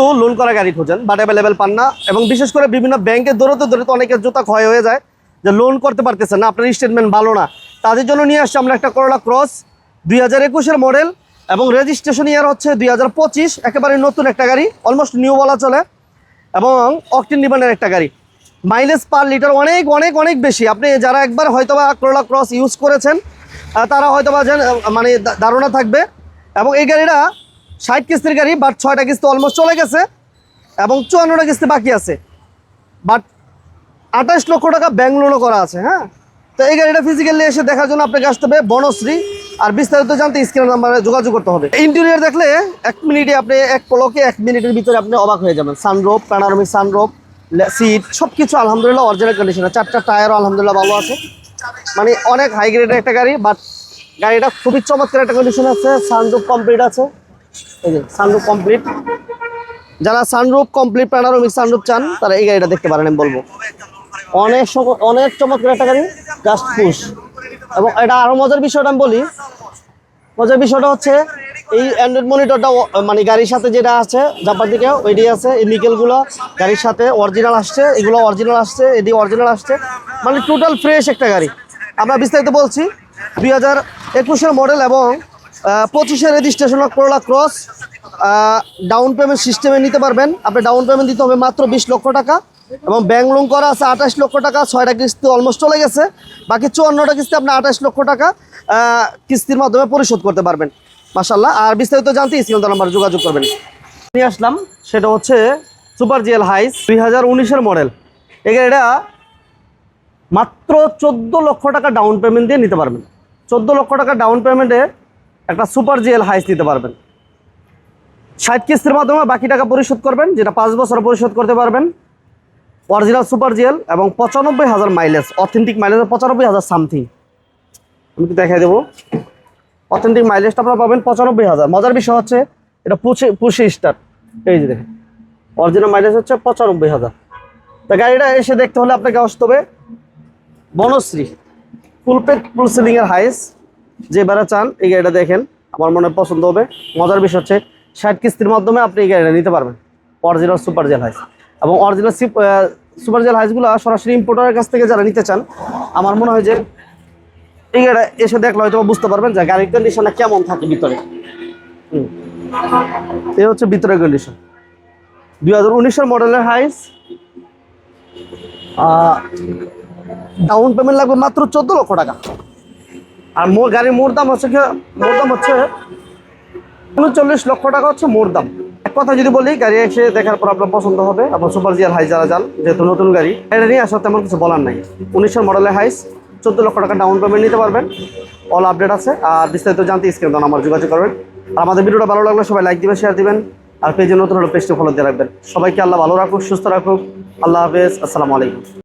কিন্তু লোন করা গাড়ি খোঁজেন বাট অ্যাভেলেবেল পান না। এবং বিশেষ করে বিভিন্ন ব্যাংকে দৌড়তে দৌড়তে অনেকের জুতা ক্ষয় হয়ে যায়, যে লোন করতে পারতেছেন না, আপনার স্টেটমেন্ট ভালো না। তাদের জন্য নিয়ে আসছি আমরা একটা করোলা ক্রস দুই হাজার একুশের মডেল এবং রেজিস্ট্রেশন ইয়ার হচ্ছে দুই হাজার পঁচিশ, একেবারে নতুন একটা গাড়ি অলমোস্ট নিউ বলা চলে, এবং অকটিন ডিমান্ডের একটা গাড়ি। মাইলেজ পার লিটার অনেক অনেক অনেক বেশি। আপনি যারা একবার হয়তোবা করোলা ক্রস ইউজ করেছেন তারা হয়তোবা মানে ধারণা থাকবে। এবং এই গাড়িটা ষাট কিস্তির গাড়ি বাট ছয়টা কিস্তি অলমোস্ট চলে গেছে এবং চুয়ান্নটা কিস্তি বাকি আছে। বাট আঠাশ লক্ষ টাকা ব্যাংক লোনও করা আছে হ্যাঁ? তো এই গাড়িটা ফিজিক্যালি এসে দেখার জন্য আপনাকে আসতে হবে বনশ্রী। আর বিস্তারিত জানতে স্ক্রিন নাম্বারে যোগাযোগ করতে হবে। ইন্টেরিয়র দেখলে এক মিনিটে আপনি এক পলকে এক মিনিটের ভিতরে আপনি অবাক হয়ে যাবেন। সানরোপ প্যানারমিক সানরোপ সিট সব কিছু আলহামদুলিল্লাহ অরিজিনাল কন্ডিশনে চারটা টায়ারও আলহামদুলিল্লাহ ভালো আছে। মানে অনেক হাই গ্রেডের একটা গাড়ি বাট গাড়িটা খুবই চমৎকার একটা কন্ডিশন আছে। সানরুপ কমপ্লিট আছে। সানরুপ কমপ্লিট যারা সানরুপ কমপ্লিট প্যানারোমিক সানরুপ চান, তারা এই গাড়িটা দেখতে পারেন, আমি বলব। অনেক অনেক চমৎকার একটা গাড়ি জাস্ট পুশ এবং এটা আরও মজার বিষয়টা আমি বলি, মজার বিষয়টা হচ্ছে, এই অ্যান্ড্রয়েড মনিটরটা মানে গাড়ির সাথে যেটা আছে জাপার দিকে ওইটি আছে, এই নিকেলগুলো গাড়ির সাথে অরিজিনাল আসছে, এগুলো অরিজিনাল আসছে, এটি অরিজিনাল আসছে। মানে টোটাল ফ্রেশ একটা গাড়ি। আমরা বিস্তারিত বলছি, দুই হাজার একুশের মডেল এবং পঁচিশের registration Corolla Cross down payment সিস্টেমে নিতে পারবেন। আপনি ডাউন পেমেন্ট দিতে হবে মাত্র বিশ লক্ষ টাকা এবং ব্যাংক লোন করা আছে আঠাশ লক্ষ টাকা, ছয়টা কিস্তি অলমোস্ট চলে গেছে। বাকি চুয়ান্নটা কিস্তি আপনি আঠাশ লক্ষ টাকা কিস্তির মাধ্যমে পরিশোধ করতে পারবেন। মাসাল্লাহ আর বিস্তারিত জানতে স্ক্রিন নাম্বার যোগাযোগ করবেন। নিয়ে আসলাম, সেটা হচ্ছে সুপার জিএল হাইস দুই হাজার উনিশের মডেল এই গাড়িটা মাত্র চোদ্দ লক্ষ টাকা ডাউন পেমেন্ট দিয়ে নিতে পারবেন। চোদ্দ লক্ষ টাকা ডাউন পেমেন্টে একটা সুপার জিএল হাইস নিতে পারবেন। ষাট কিস্তির মাধ্যমে বাকি টাকা পরিশোধ করবেন, যেটা পাঁচ বছর পরিশোধ করতে পারবেন। অরিজিনাল সুপার জিএল এবং পঁচানব্বই হাজার মাইলেজ অথেন্টিক মাইলেজ পঁচানব্বই হাজার সামথিং আমি একটু দেখাই দেবো। অথেন্টিক মাইলেজটা আপনারা পাবেন পঁচানব্বই হাজার। মজার বিষয় হচ্ছে, এটা পুষে পুষে স্টার এই যে দেখেন অরিজিনাল মাইলেজ হচ্ছে পঁচানব্বই হাজার। তা গাড়িটা এসে দেখতে হলে আপনাকে আসতে হবে। বনশ্রী ফুল পেট ফুল সিলিংয়ের হাইস যে বেড়া চান, এই গাড়িটা দেখেন, আমার মনে পছন্দ হবে। মজার বিষয় হচ্ছে, ষাট কিস্তির মাধ্যমে আপনি এই গাড়িটা নিতে পারবেন। অরিজিনাল সুপার জেল হাইস এবং অরিজিনাল সুপার জেল হাইসগুলো সরাসরি ইম্পোর্টারের কাছ থেকে যারা নিতে চান, আমার মনে হয় যে এই গাড়িটা এসে দেখলে হয়তো বুঝতে পারবেন যে গাড়ির কন্ডিশনটা কেমন থাকে ভিতরে। হুম। এই হচ্ছে ভিতরের কন্ডিশন দুই হাজার উনিশের মডেলের হাইস ডাউন পেমেন্ট লাগবে মাত্র চোদ্দ লক্ষ টাকা। আর মোর গাড়ির মোর দাম হচ্ছে কি, মোর দাম হচ্ছে উনচল্লিশ লক্ষ টাকা হচ্ছে মোর দাম। এক কথা যদি বলি, গাড়ি এসে দেখার পর আপনার পছন্দ হবে। আপনার সুপার জিয়ার হাইস যারা যান, যেহেতু নতুন গাড়ি এটা নিয়ে আসলে তেমন কিছু বলার নাই। উনিশের মডেলের হাইস, চোদ্দ লক্ষ টাকা ডাউন পেমেন্ট নিতে পারবেন। অল আপডেট আছে। আর বিস্তারিত জানতে স্ক্রিন দাম আমার যোগাযোগ করবেন। আর আমাদের ভিডিওটা ভালো লাগলে সবাই লাইক দিবেন শেয়ার দিবেন। আর পেজে নতুন হলে পেজটি ফলো দিয়ে রাখবেন। সবাইকে আল্লাহ ভালো রাখুক, সুস্থ রাখুক। আল্লাহ হাফেজ। আসসালামু আলাইকুম।